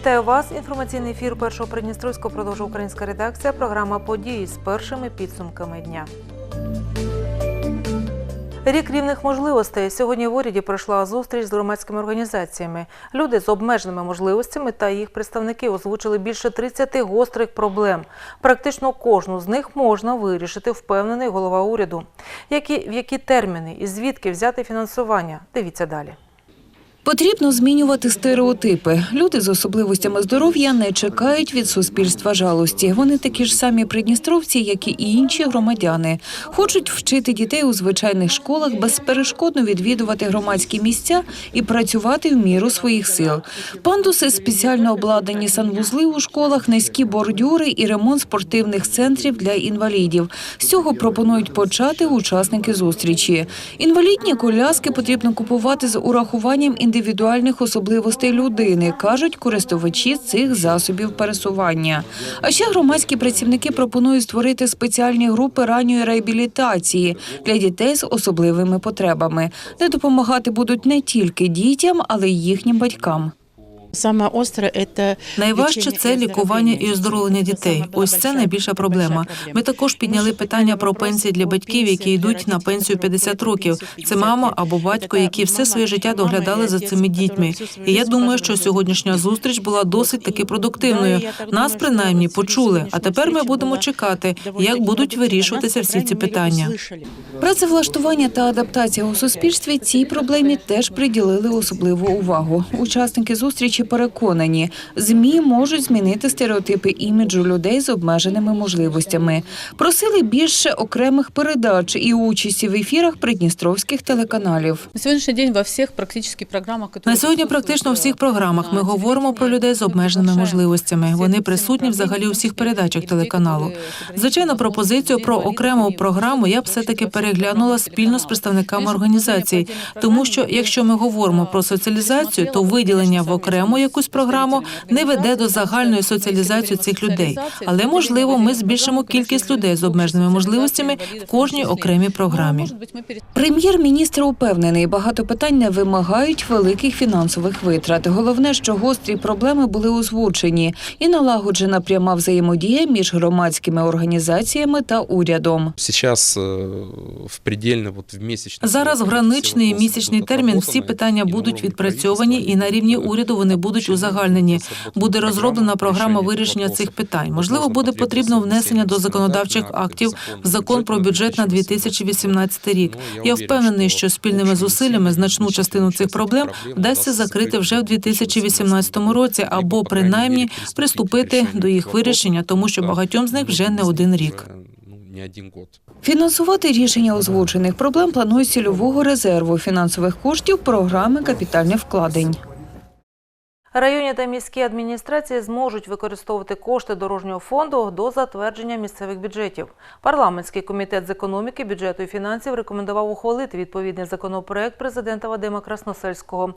Вітаю вас. Інформаційний ефір першого Придністровського продовжує українська редакція. Програма події з першими підсумками дня. Рік рівних можливостей. Сьогодні в уряді пройшла зустріч з громадськими організаціями. Люди з обмеженими можливостями та їх представники озвучили більше 30 гострих проблем. Практично кожну з них можна вирішити, впевнений голова уряду. Які, в які терміни і звідки взяти фінансування? Дивіться далі. Потрібно змінювати стереотипи. Люди з особливостями здоров'я не чекають від суспільства жалості. Вони такі ж самі придністровці, як і інші громадяни. Хочуть вчити дітей у звичайних школах, безперешкодно відвідувати громадські місця і працювати в міру своїх сил. Пандуси, спеціально обладнані санвузли у школах, низькі бордюри і ремонт спортивних центрів для інвалідів. З цього пропонують почати учасники зустрічі. Інвалідні коляски потрібно купувати з урахуванням індивідуальних особливостей людини, кажуть користувачі цих засобів пересування. А ще громадські працівники пропонують створити спеціальні групи ранньої реабілітації для дітей з особливими потребами, де допомагати будуть не тільки дітям, але й їхнім батькам. Саме остре це Найважче це лікування і оздоровлення дітей. Ось це найбільша проблема. Ми також підняли питання про пенсії для батьків, які йдуть на пенсію 50 років. Це мама або батько, які все своє життя доглядали за цими дітьми. І я думаю, що сьогоднішня зустріч була досить таки продуктивною. Нас принаймні почули. А тепер ми будемо чекати, як будуть вирішуватися всі ці питання. Працевлаштування та адаптація у суспільстві цій проблемі теж приділили особливу увагу. Учасники зустрічі переконані, змі можуть змінити стереотипи іміджу людей з обмеженими можливостями. Просили більше окремих передач і участі в ефірах придністровських телеканалів. на сьогоднішній день во всіх практично програмах, На сьогодні практично у всіх програмах ми говоримо про людей з обмеженими можливостями. Вони присутні взагалі у всіх передачах телеканалу. Звичайно, пропозицію про окрему програму я б все таки переглянула спільно з представниками організацій, тому що якщо ми говоримо про соціалізацію, то виділення в окрему якусь програму не веде до загальної соціалізації цих людей. Але можливо, ми збільшимо кількість людей з обмеженими можливостями в кожній окремій програмі. Прем'єр-міністр упевнений, багато питань не вимагають великих фінансових витрат. Головне, що гострі проблеми були озвучені і налагоджена пряма взаємодія між громадськими організаціями та урядом. Сейчас э, в предельно вот в месячный Зараз в срок граничний все вопросы місячний будут термін всі отработаны, питання и на будуть уровне відпрацьовані, і правительства на рівні будет уряду вони будуть узагальнені. Буде розроблена програма вирішення цих питань. Можливо, буде потрібно внесення до законодавчих актів в закон про бюджет на 2018 рік. Ну, Я впевнений, що спільними зусиллями значну частину цих проблем вдасться закрити вже в закрыть 2018 році, або принаймні приступити до їх вирішення, тому що багатьом з них вже не один рік. Ну, не один. Фінансувати рішення озвучених проблем планують з цільового резерву фінансових коштів програми капітальних вкладень. Районні та міські адміністрації зможуть використовувати кошти дорожнього фонду до затвердження місцевих бюджетів. Парламентський комітет з економіки, бюджету і фінансів рекомендував ухвалити відповідний законопроект президента Вадима Красносельського.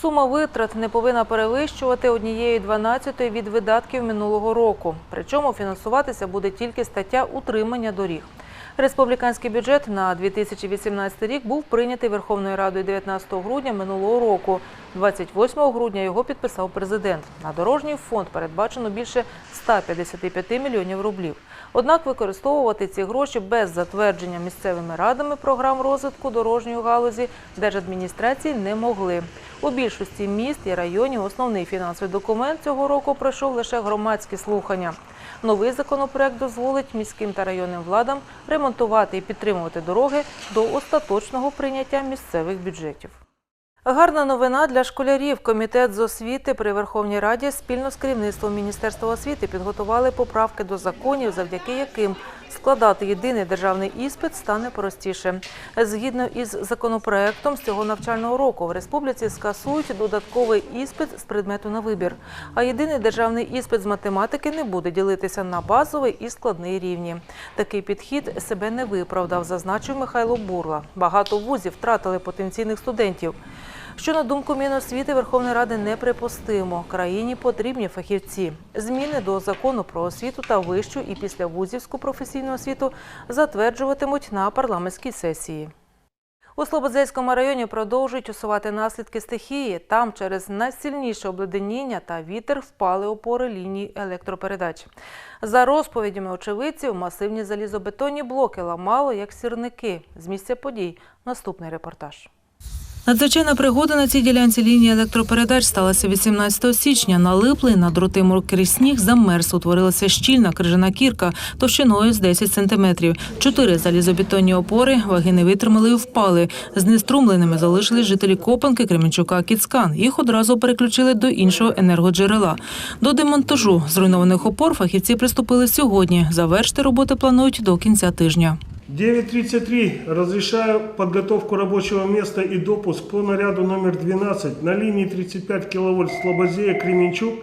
Сума витрат не повинна перевищувати однієї дванадцятої від видатків минулого року. Причому фінансуватися буде тільки стаття утримання доріг. Республіканський бюджет на 2018 рік був прийнятий Верховною Радою 19 грудня минулого року. 28 грудня його підписав президент. На дорожній фонд передбачено більше 155 мільйонів рублів. Однак використовувати ці гроші без затвердження місцевими радами програм розвитку дорожньої галузі держадміністрації не могли. У більшості міст і районів основний фінансовий документ цього року пройшов лише громадські слухання. Новий законопроект дозволить міським та районним владам ремонтувати і підтримувати дороги до остаточного прийняття місцевих бюджетів. Гарна новина для школярів. Комітет з освіти при Верховній Раді спільно з керівництвом Міністерства освіти підготували поправки до законів, завдяки яким складати єдиний державний іспит стане простіше. Згідно із законопроектом, з цього навчального року в республіці скасують додатковий іспит з предмету на вибір. А єдиний державний іспит з математики не буде ділитися на базовий і складний рівні. Такий підхід себе не виправдав, зазначив Михайло Бурла. Багато вузів втратили потенційних студентів. Що на думку Міносвіти Верховної Ради неприпустимо. Країні потрібні фахівці. Зміни до закону про освіту та вищу і післявузівську професійну освіту затверджуватимуть на парламентській сесії. У Слободзейському районі продовжують усувати наслідки стихії. Там через найсильніше обледеніння та вітер впали опори ліній електропередач. За розповідями очевидців, масивні залізобетонні блоки ламало як сірники. З місця подій наступний репортаж. Надзвичайна пригода на цій ділянці лінії електропередач сталася 18 січня. Налиплий на дроти крізь сніг замерз. Утворилася щільна крижана кірка товщиною з 10 сантиметрів. Чотири залізобетонні опори ваги не витримали і впали. Знеструмленими залишились жителі Копанки, Кременчука, Кіцкан. Їх одразу переключили до іншого енергоджерела. До демонтажу зруйнованих опор фахівці приступили сьогодні. Завершити роботи планують до кінця тижня. 9.33. Разрешаю подготовку рабочего места и допуск по наряду номер 12 на линии 35 киловольт Слободея Кременчук,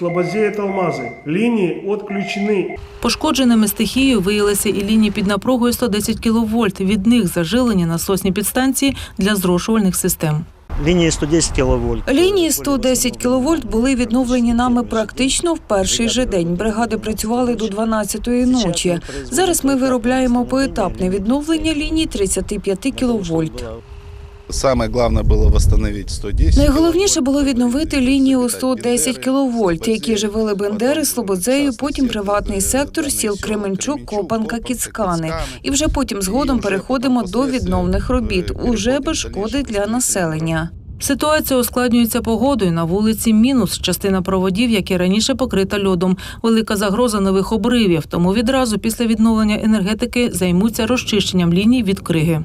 Слободзея-Талмази. Лінії відключені. Пошкодженими стихією виявилися і лінії під напругою 110 кВт. Від них зажилені насосні підстанції для зрошувальних систем. Лінії 110 кВт. Лінії 110 кВт були відновлені нами практично в перший же день. Бригади працювали до 12-ї ночі. Зараз ми виробляємо поетапне відновлення ліній 35 кВт. Самое главное было восстановить 110. Найголовніше було відновити лінію 110 кВт, які живили Бендери, Слободзею, потім приватний сектор, сіл Кременчук, Копанка, Кіцкани. І вже потім згодом переходимо до відновних робіт, уже без шкоди для населення. Ситуація ускладнюється погодою. На вулиці мінус частина проводів, які раніше покрита льодом. Велика загроза нових обривів. Тому відразу після відновлення енергетики займуться розчищенням ліній від криги.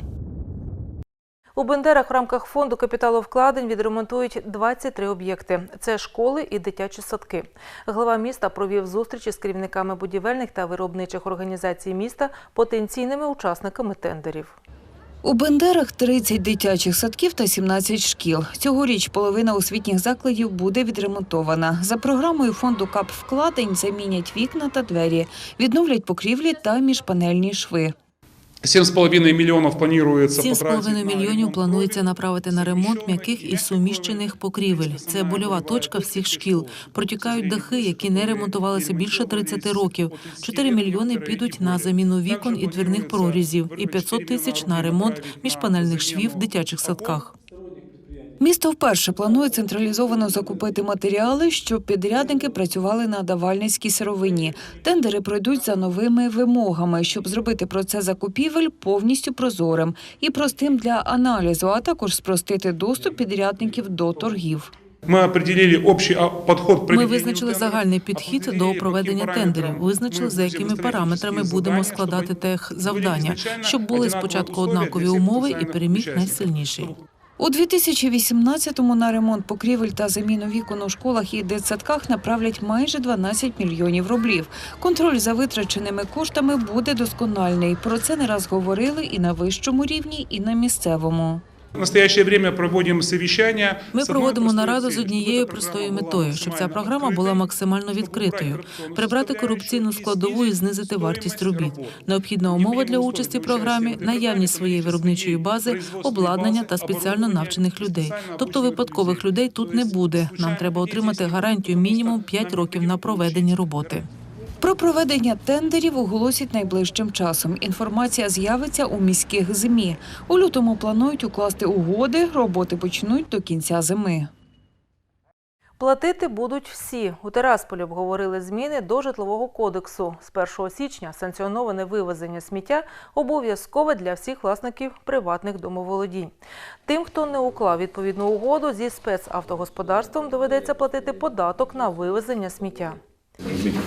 У Бендерах в рамках фонду капіталовкладень відремонтують 23 об'єкти. Це школи і дитячі садки. Глава міста провів зустрічі з керівниками будівельних та виробничих організацій міста, потенційними учасниками тендерів. У Бендерах 30 дитячих садків та 17 шкіл. Цьогоріч половина освітніх закладів буде відремонтована. За програмою фонду КАП вкладень замінять вікна та двері, відновлять покрівлі та міжпанельні шви. 7,5 миллионов планируется потратить 7,5 на мільйонів планується направити на ремонт м'яких і суміщених покрівель. Це больова точка всіх шкіл. Протікають дахи, які не ремонтувалися більше 30 років. 4 мільйони підуть на заміну вікон і двірних прорізів, і 500 тисяч на ремонт міжпанельних швів в дитячих садках. Місто вперше планує централізовано закупити матеріали, щоб підрядники працювали на давальницькій сировині. Тендери пройдуть за новими вимогами, щоб зробити процес закупівель повністю прозорим і простим для аналізу, а також спростити доступ підрядників до торгів. Мы определили общий а, подход к Ми проведению визначили тендеров, загальний підхід определили, до по проведення каким тендерів. параметрам Визначили, мы за якими будем параметрами стратегические будемо задания, складати чтобы тех были завдання, изначально щоб були одинаковые спочатку условия однакові для всех умови і потенциальных переміг участников. найсильніший. У 2018-му на ремонт покрівель та заміну вікон у школах і дитсадках направлять майже 12 мільйонів рублів. Контроль за витраченими коштами буде доскональний. Про це не раз говорили і на вищому рівні, і на місцевому. В настоящее время проводим совещания. Ми с одной проводимо простой нараду з целью, однією чтобы эта простою программа метою, была щоб ця максимально програма була открытой, максимально щоб відкритою, убрати корупційну прибрати складову корупційну і складову і знизити вартість робіт. роботи. Необхідна умова для участі в програмі наявність своєї виробничої бази, обладнання та спеціально навчених людей. Тобто випадкових людей тут не буде. Нам треба отримати гарантію мінімум 5 років на проведення роботи. Про проведення тендерів оголосять найближчим часом. Інформація з'явиться у міських ЗМІ. У лютому планують укласти угоди. Роботи почнуть до кінця зими. Платити будуть всі. У Терасполі обговорили зміни до житлового кодексу. З 1 січня санкціоноване вивезення сміття обов'язкове для всіх власників приватних домоволодінь. Тим, хто не уклав відповідну угоду зі спецавтогосподарством, доведеться платити податок на вивезення сміття.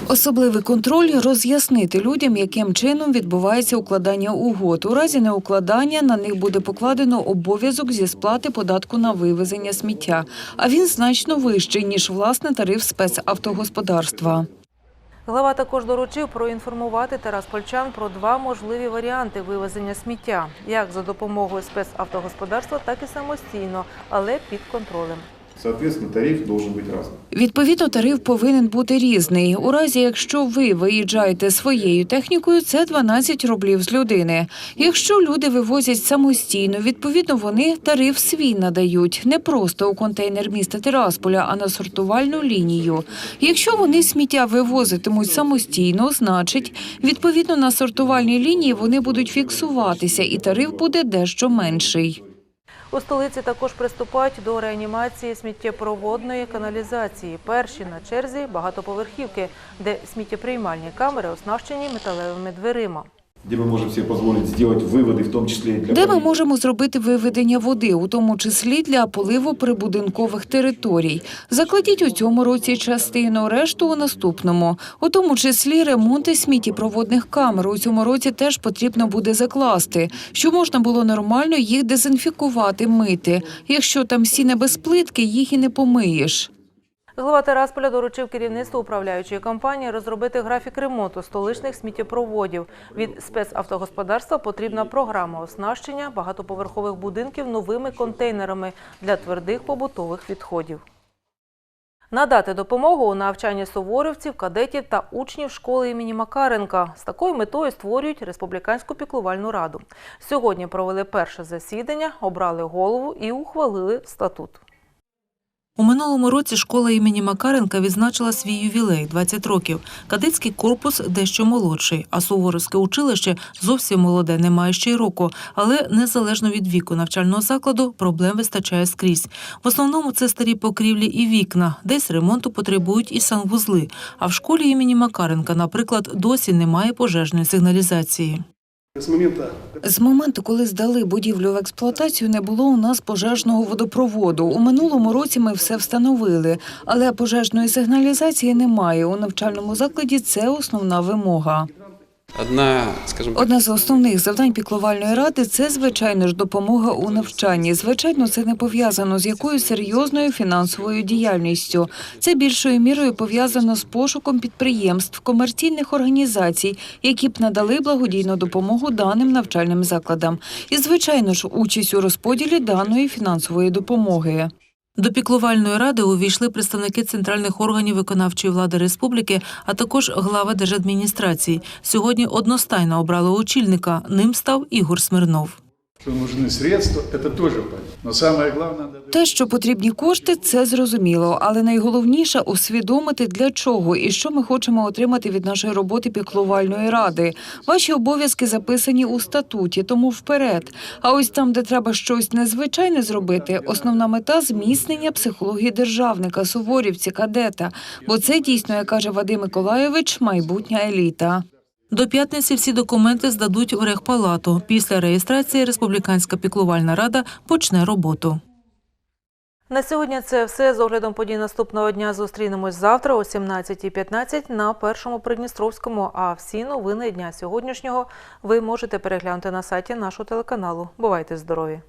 Особливий контроль роз'яснити людям, яким чином відбувається укладання угод. У разі неукладання на них буде покладено обов'язок зі сплати податку на вивезення сміття. А він значно вищий ніж власне тариф спецавтогосподарства. Глава також доручив проінформувати тераспольчан про два можливі варіанти вивезення сміття, як за допомогою спецавтогосподарства, так і самостійно, але під контролем. Соответственно, тариф должен быть разным. Відповідно, тариф повинен бути різний. У разі, якщо ви виїжджаєте своєю технікою, це 12 рублів з людини. Якщо люди вивозять самостійно, відповідно вони тариф свій надають не просто у контейнер міста Тирасполя, а на сортувальну лінію. Якщо вони сміття вивозитимуть самостійно, значить, відповідно на сортувальній лінії вони будуть фіксуватися, і тариф буде дещо менший. У столиці також приступають до реанімації сміттєпроводної каналізації. Перші на черзі багатоповерхівки, де сміттєприймальні камери оснащені металевими дверима Где мы можем себе позволить сделать выводы, в том числе и для Де ми полиции. можемо зробити виведення води, у тому числі для поливу прибудинкових територій. Закладіть у цьому році частину, решту у наступному. У тому числі ремонти сміттєпроводних камер. У цьому році теж потрібно буде закласти, щоб можна було нормально їх дезінфікувати, мити. Якщо там стіни без плитки, їх і не помиєш. Голова Терасполя доручив керівництву управляючої компанії розробити графік ремонту столичних сміттєпроводів. Від спецавтогосподарства потрібна програма оснащення багатоповерхових будинків новими контейнерами для твердих побутових відходів. Надати допомогу у навчанні суворівців, кадетів та учнів школи імені Макаренка. З такою метою створюють республіканську піклувальну раду. Сьогодні провели перше засідання, обрали голову і ухвалили статут. У минулому році школа імені Макаренка відзначила свій ювілей 20 років. Кадетський корпус дещо молодший, а Суворовське училище зовсім молоде, не має ще й року. Але незалежно від віку навчального закладу проблем вистачає скрізь. В основному це старі покрівлі і вікна, десь ремонту потребують і санвузли. А в школі імені Макаренка, наприклад, досі немає пожежної сигналізації. З моменту, коли здали будівлю в експлуатацію, не було у нас пожежного водопроводу. У минулому році ми все встановили, але пожежної сигналізації немає. У навчальному закладі це основна вимога. Одна, скажем так, Одне з основних завдань піклувальної ради це звичайно ж допомога у навчанні. Звичайно, це не пов'язано з якоюсь серйозною фінансовою діяльністю. Це більшою мірою пов'язано з пошуком підприємств, комерційних організацій, які б надали благодійну допомогу даним навчальним закладам. І звичайно ж, участь у розподілі даної фінансової допомоги. До піклувальної ради увійшли представники центральних органів виконавчої влади республіки, а також глава держадміністрації. Сьогодні одностайно обрали очільника. Ним став Ігор Смирнов. Що нужны средства, это тоже понятно. Главное. Те, що потрібні кошти, це зрозуміло, але найголовніше усвідомити для чого і що ми хочемо отримати від нашої роботи піклувальної ради. Ваші обов'язки записані у статуті, тому вперед. А ось там, де треба щось незвичайне зробити, основна мета зміцнення психології державника, суворівці, кадета. Бо це дійсно, як каже Вадим Миколайович, майбутня еліта. До п'ятниці всі документи здадуть в рехпалату. Після реєстрації Республіканська піклувальна рада почне роботу. На сьогодні це все. З оглядом подій наступного дня зустрінемось завтра о 17.15 на першому Придністровському. А всі новини дня сьогоднішнього ви можете переглянути на сайті нашого телеканалу. Бувайте здорові!